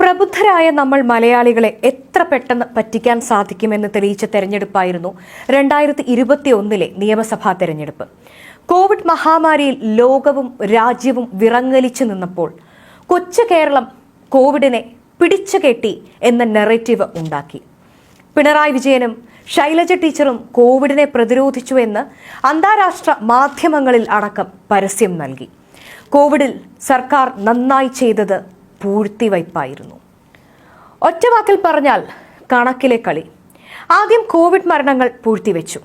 പ്രബുദ്ധരായ നമ്മൾ മലയാളികളെ എത്ര പെട്ടെന്ന് പറ്റിക്കാൻ സാധിക്കുമെന്ന് തെളിയിച്ച തെരഞ്ഞെടുപ്പായിരുന്നു രണ്ടായിരത്തി ഇരുപത്തി ഒന്നിലെ നിയമസഭാ തെരഞ്ഞെടുപ്പ്. കോവിഡ് മഹാമാരിയിൽ ലോകവും രാജ്യവും വിറങ്ങലിച്ചു നിന്നപ്പോൾ കൊച്ചു കേരളം കോവിഡിനെ പിടിച്ചു കെട്ടി എന്ന നെറേറ്റീവ് ഉണ്ടാക്കി. പിണറായി വിജയനും ശൈലജ ടീച്ചറും കോവിഡിനെ പ്രതിരോധിച്ചു എന്ന് അന്താരാഷ്ട്ര മാധ്യമങ്ങളിൽ അടക്കം പരസ്യം നൽകി. കോവിഡിൽ സർക്കാർ നന്നായി ചെയ്തത് പൂഴ്ത്തിവയ്പായിരുന്നു ഒറ്റവാക്കിൽ പറഞ്ഞാൽ കണക്കിലെ കളി. ആദ്യം കോവിഡ് മരണങ്ങൾ പൂഴ്ത്തിവെച്ചു.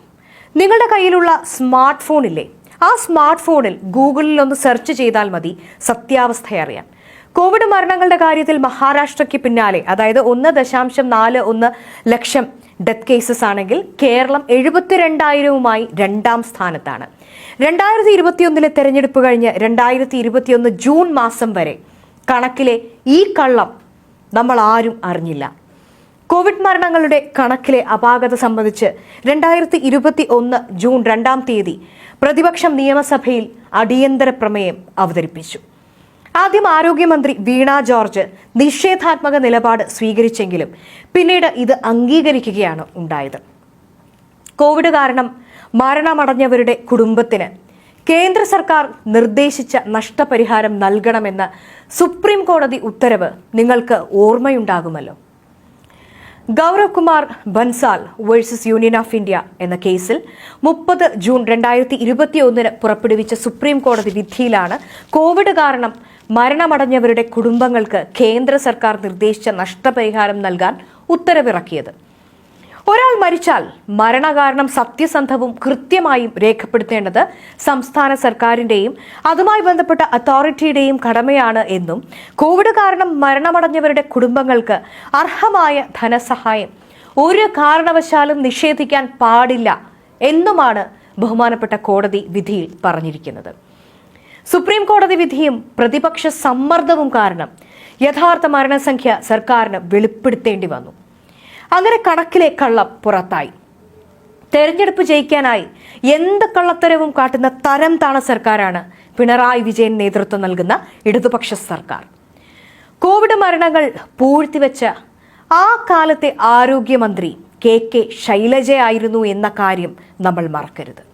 നിങ്ങളുടെ കയ്യിലുള്ള സ്മാർട്ട് ഫോണില്ലേ ആ സ്മാർട്ട് ഫോണിൽ ഗൂഗിളിൽ ഒന്ന് സെർച്ച് ചെയ്താൽ മതി സത്യാവസ്ഥ അറിയാൻ. കോവിഡ് മരണങ്ങളുടെ കാര്യത്തിൽ മഹാരാഷ്ട്രയ്ക്ക് പിന്നാലെ അതായത് ഒന്ന് ദശാംശം നാല് ഒന്ന് ലക്ഷം ഡെത്ത് കേസസ് ആണെങ്കിൽ കേരളം എഴുപത്തിരണ്ടായിരവുമായി രണ്ടാം സ്ഥാനത്താണ്. രണ്ടായിരത്തി ഇരുപത്തിയൊന്നിലെ തെരഞ്ഞെടുപ്പ് കഴിഞ്ഞ് രണ്ടായിരത്തി ഇരുപത്തിയൊന്ന് ജൂൺ മാസം വരെ കണക്കിലെ ഈ കള്ളം നമ്മൾ ആരും അറിഞ്ഞില്ല. കോവിഡ് മരണങ്ങളുടെ കണക്കിലെ അപാകത സംബന്ധിച്ച് രണ്ടായിരത്തി ഇരുപത്തി ഒന്ന് ജൂൺ രണ്ടാം തീയതി പ്രതിപക്ഷം നിയമസഭയിൽ അടിയന്തര പ്രമേയം അവതരിപ്പിച്ചു. ആദ്യം ആരോഗ്യമന്ത്രി വീണ ജോർജ് നിഷേധാത്മക നിലപാട് സ്വീകരിച്ചെങ്കിലും പിന്നീട് ഇത് അംഗീകരിക്കുകയാണ് ഉണ്ടായത്. കോവിഡ് കാരണം മരണമടഞ്ഞവരുടെ കുടുംബത്തിന് കേന്ദ്ര സർക്കാർ നിർദ്ദേശിച്ച നഷ്ടപരിഹാരം നൽകണമെന്ന സുപ്രീം കോടതി ഉത്തരവ് നിങ്ങൾക്ക് ഓർമ്മയുണ്ടാകുമല്ലോ. Gaurav Kumar Bansal versus Union of India എന്ന കേസിൽ മുപ്പത് ജൂൺ രണ്ടായിരത്തി ഇരുപത്തിയൊന്നിന് പുറപ്പെടുവിച്ച സുപ്രീം കോടതി വിധിയിലാണ് കോവിഡ് കാരണം മരണമടഞ്ഞവരുടെ കുടുംബങ്ങൾക്ക് കേന്ദ്ര സർക്കാർ നിർദ്ദേശിച്ച നഷ്ടപരിഹാരം നൽകാൻ ഉത്തരവിറക്കിയത്. ഒരാൾ മരിച്ചാൽ മരണകാരണം സത്യസന്ധവും കൃത്യമായും രേഖപ്പെടുത്തേണ്ടത് സംസ്ഥാന സർക്കാരിന്റെയും അതുമായി ബന്ധപ്പെട്ട അതോറിറ്റിയുടെയും കടമയാണ് എന്നും കോവിഡ് കാരണം മരണമടഞ്ഞവരുടെ കുടുംബങ്ങൾക്ക് അർഹമായ ധനസഹായം ഒരു കാരണവശാലും നിഷേധിക്കാൻ പാടില്ല എന്നുമാണ് ബഹുമാനപ്പെട്ട കോടതി വിധിയിൽ പറഞ്ഞിരിക്കുന്നത്. സുപ്രീം കോടതി വിധിയും പ്രതിപക്ഷ സമ്മർദ്ദവും കാരണം യഥാർത്ഥ മരണസംഖ്യ സർക്കാരിന് വെളിപ്പെടുത്തേണ്ടി വന്നു. അങ്ങനെ കണക്കിലെ കള്ളം പുറത്തായി. തെരഞ്ഞെടുപ്പ് ജയിക്കാനായി എന്ത് കള്ളത്തരവും കാട്ടുന്ന തരം താണ സർക്കാരാണ് പിണറായി വിജയൻ നേതൃത്വം നൽകുന്ന ഇടതുപക്ഷ സർക്കാർ. കോവിഡ് മരണങ്ങൾ പൂഴ്ത്തിവെച്ച ആ കാലത്തെ ആരോഗ്യമന്ത്രി കെ കെ ശൈലജയായിരുന്നു എന്ന കാര്യം നമ്മൾ മറക്കരുത്.